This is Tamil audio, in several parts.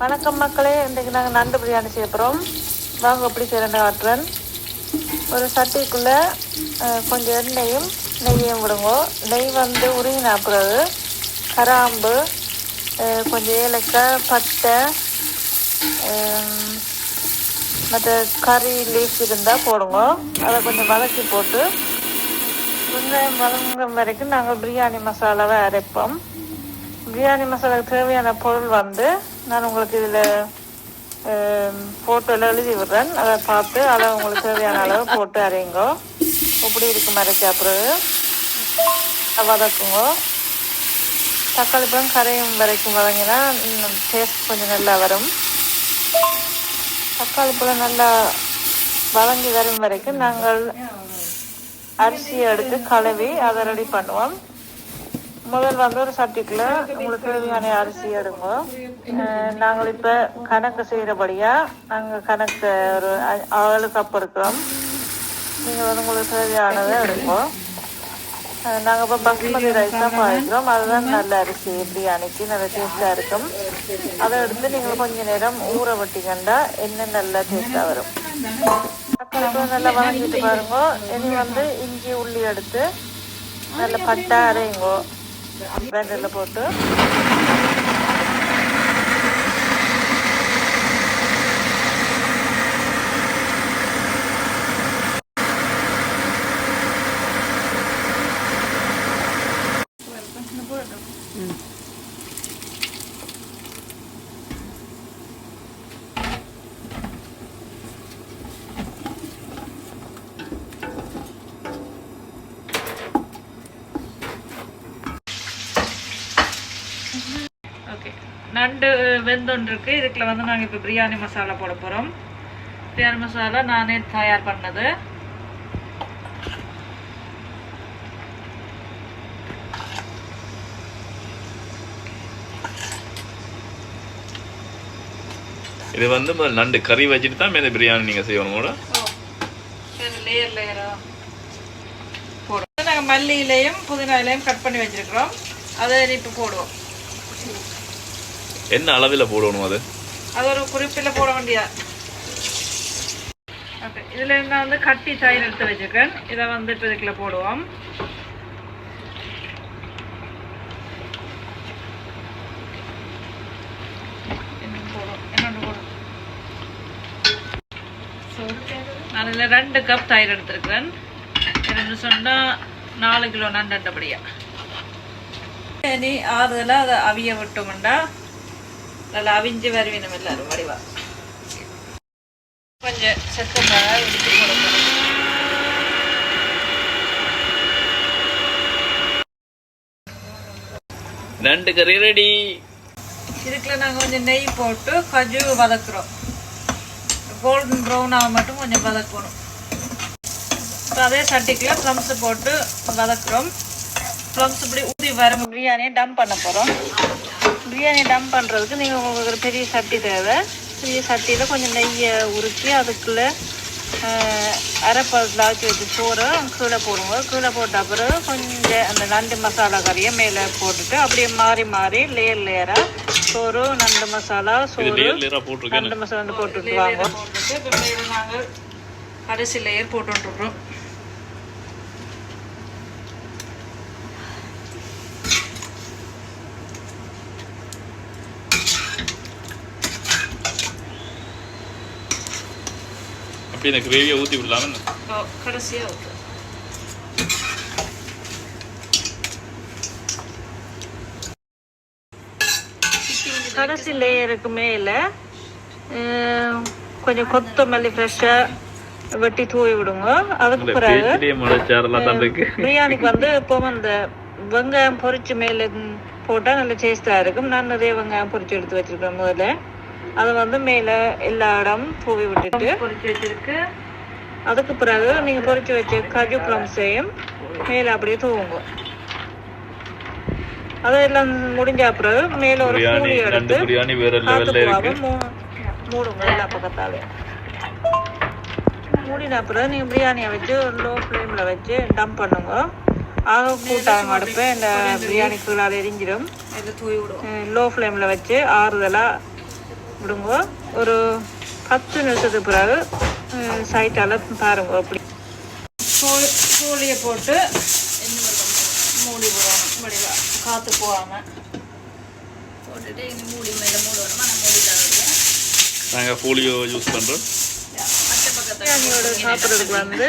வணக்கம் மக்களே இன்றைக்கு நாங்கள் நண்டு பிரியாணி செய்ய போகிறோம் வாங்க எப்படி செய்யறேன் காட்டுறேன். ஒரு சட்டிக்குள்ளே கொஞ்சம் எண்ணெயும் நெய்யும் விடுங்க. நெய் வந்து உருகின பிறகு கராம்பு கொஞ்சம் ஏலக்காய் பட்டை மற்ற கறி லீஃப் இருந்தால் போடுங்க. அதை கொஞ்சம் வதக்கி போட்டு வெங்காயம் வதங்கும் வரைக்கும் நாங்கள் பிரியாணி மசாலாவை அரைப்போம். பிரியாணி மசாலாவுக்கு தேவையான பொருள் வந்து நான் உங்களுக்கு இதில் ஃபோட்டோவில் எழுதி விடுறேன் அதை பார்த்து அதை உங்களுக்கு தேவையான அளவு போட்டு அரையுங்கோ இப்படி இருக்கும் அரைச்சா பிறகு வதக்குங்கோ வதக்குங்க. தக்காளி பழம் கரையும் வரைக்கும் வதங்கினா டேஸ்ட் கொஞ்சம் நல்லா வரும். தக்காளி பழம் நல்லா வதங்கி வரும் வரைக்கும் நாங்கள் அரிசியை எடுத்து கழுவி அதை ரெடி பண்ணுவோம். முதல் வந்து ஒரு சட்டிக்குள்ள உங்களுக்கு தேவையான அரிசி எடுங்க. நாங்கள் இப்போ கணக்கு செய்கிறபடியாக நாங்கள் கணக்கு ஒரு அ- ஏழு கப் எடுக்கிறோம் நீங்கள் வந்து உங்களுக்கு தேவையானதை எடுப்போம் நாங்கள் இப்போ பஸ்மதி ரைஸ் தான் பாய்க்கிறோம். அதுதான் நல்ல அரிசி. பிரியாணிக்கு நல்ல டேஸ்ட்டாக இருக்கும். அதை எடுத்து நீங்கள் கொஞ்ச நேரம் ஊற விட்டீங்கன்னா என்ன நல்லா டேஸ்ட்டாக வரும். தக்காளி நல்லா வதங்கிட்டு பாருங்க. இனி வந்து இஞ்சி உள்ளி எடுத்து நல்ல பட்டை அரையுங்கோ. பிளண்டரில் போட்டு ஓகே நண்டு வெந்தொன்று இருக்கு இதுக்குள்ள வந்து நாங்கள் இப்போ பிரியாணி மசாலா போட போகிறோம் பிரியாணி மசாலா நானே தயார் பண்ணது. இது வந்து நண்டு கறி வச்சுட்டு தான் மேலே பிரியாணி நீங்கள் செய்யணும் கூட லேயர் லேயரா போடுவோம் நாங்கள் மல்லி இலையும் புதினா இலையும் கட் பண்ணி வச்சிருக்கிறோம். அதை இப்போ போடுவோம். என்ன அளவில் போடணும் அது? அது ஒரு குறிப்பில் போட வேண்டிய ஓகே இதில் நான் வந்து கட்டி தயிர் எடுத்து வச்சிருக்கேன். இதை வந்து இப்போ இதுக்குள்ள போடுவோம். போடுவோம் போடுவோம் நான் இதில் ரெண்டு கப் தயிர் எடுத்துருக்கிறேன். ரெண்டு சொன்னால் நாலு கிலோ நண்டபடியா இனி ஆறுதலாக அதை அவிய விட்டோம்னா நல்லா அவிஞ்சு வருவினம் எல்லாரும். வடிவா கொஞ்சம் செத்தமாக இடிச்சு கொடுக்கணும் நண்டு கறி ரெடி இதுக்குள்ள நாங்கள் கொஞ்சம் நெய் போட்டு கஜு வதக்குறோம். கோல்டன் ப்ரௌனாக மட்டும் கொஞ்சம் வதக்கணும். இப்போ அதே சட்டிக்குள்ள ப்ளம்ஸ் போட்டு வதக்குறோம். ப்ளம்ஸ் இப்படி ஊதி வர பிரியாணியை டம்ப் பண்ண போகிறோம் பிரியாணி டம்ப் பண்ணுறதுக்கு நீங்கள் உங்களுக்கு ஒரு பெரிய சட்டி தேவை. பெரிய சட்டியில் கொஞ்சம் நெய்யை உருக்கி அதுக்குள்ளே அரைப்பழத்தில் ஆக்கி வச்சு சோறு கீழே போடுங்க. கீழே போட்ட அப்புறம் கொஞ்சம் அந்த நண்டு மசாலா கறியை மேலே போட்டுட்டு அப்படியே மாறி மாறி லேயர் லேயராக சோறு நண்டு மசாலா இது சோறு நண்டு மசாலா போட்டுட்டு வாங்க. கடைசி லேயர் போட்டுருக்குறோம் அப்படி இந்த கிரேவியை ஊற்றி விடலாமே கடைசியாக ஊற்று கடைசி லேயருக்கு மேலே கொஞ்சம் கொத்தமல்லி ஃப்ரெஷ்ஷாக வெட்டி தூவி விடுங்க. அதுக்கு பிறகு பிரியாணிக்கு வந்து இப்போ அந்த வெங்காயம் பொரிச்சு மேலே போட்டால் நல்ல டேஸ்டாக இருக்கும். நான் நிறைய வெங்காயம் பொரிச்சு எடுத்து வச்சிருக்கேன் முதல்ல. அதை வந்து மேலே எல்லா இடம் தூவி விட்டுட்டு பொரிச்சு வச்சிருக்கு. அதுக்கு பிறகு நீங்கள் பொரிச்சு வச்ச கஜு ப்ளம்ஸையும் மேலே அப்படியே தூவுங்க. அதெல்லாம் முடிஞ்ச பிறகு மேலே ஒரு பூரி எடுத்து பிரியாணி வேற லெவலில் இருக்கு. காத்துக்குவாவை மூ- மூடுங்க எல்லா பக்கத்தாலையும் மூடின அப்புறம் நீங்கள் பிரியாணியை வச்சு லோ ஃப்ளேமில் வச்சு டம்ப் பண்ணுங்க. ஆக கூட்டாங்க அடுப்பு இந்த பிரியாணி கீழால் எரிஞ்சிடும். லோ ஃப்ளேமில் வச்சு ஆறுதலாக விடுங்க. ஒரு பத்து நிமிஷத்துக்கு பிறகு சைட்டால் பாருங்க அப்படி. கோழி கோழியை போட்டு மூடி விடணும் வடிவா காற்று போகாமல் போட்டுட்டு மூடி மேலே மூடணுமா நான் மூடி தரேன் நாங்கள் போலியோ யூஸ் பண்ணுறோம் பிரியாணியோட சாப்பிட்றதுக்கு வந்து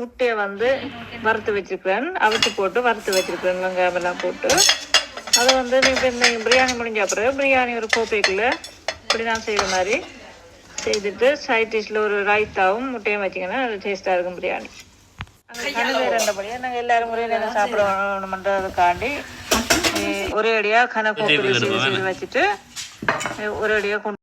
முட்டையை வந்து வறுத்து வச்சிருக்கிறேன். அவிச்சு போட்டு வறுத்து வச்சிருக்கிறேன். வெங்காயம் எல்லாம் போட்டு. அதை வந்து இப்போ இந்த பிரியாணி முடிஞ்ச அப்புறம் பிரியாணி ஒரு கோப்பைக்குள்ள இப்படி நான் செய்கிற மாதிரி செய்துட்டு சைட் டிஷ்ல ஒரு ரைத்தாவும் முட்டையும் வச்சிங்கன்னா அது டேஸ்ட்டாக இருக்கும் பிரியாணி. கனவே ரெண்டபடியாக நாங்கள் எல்லாரும் ஒரே நேரம் சாப்பிடணுன்றதுக்காண்டி அஹ், ஒரே அடியாக செய்து வச்சுட்டு ஒரே அடியாக கொண்டு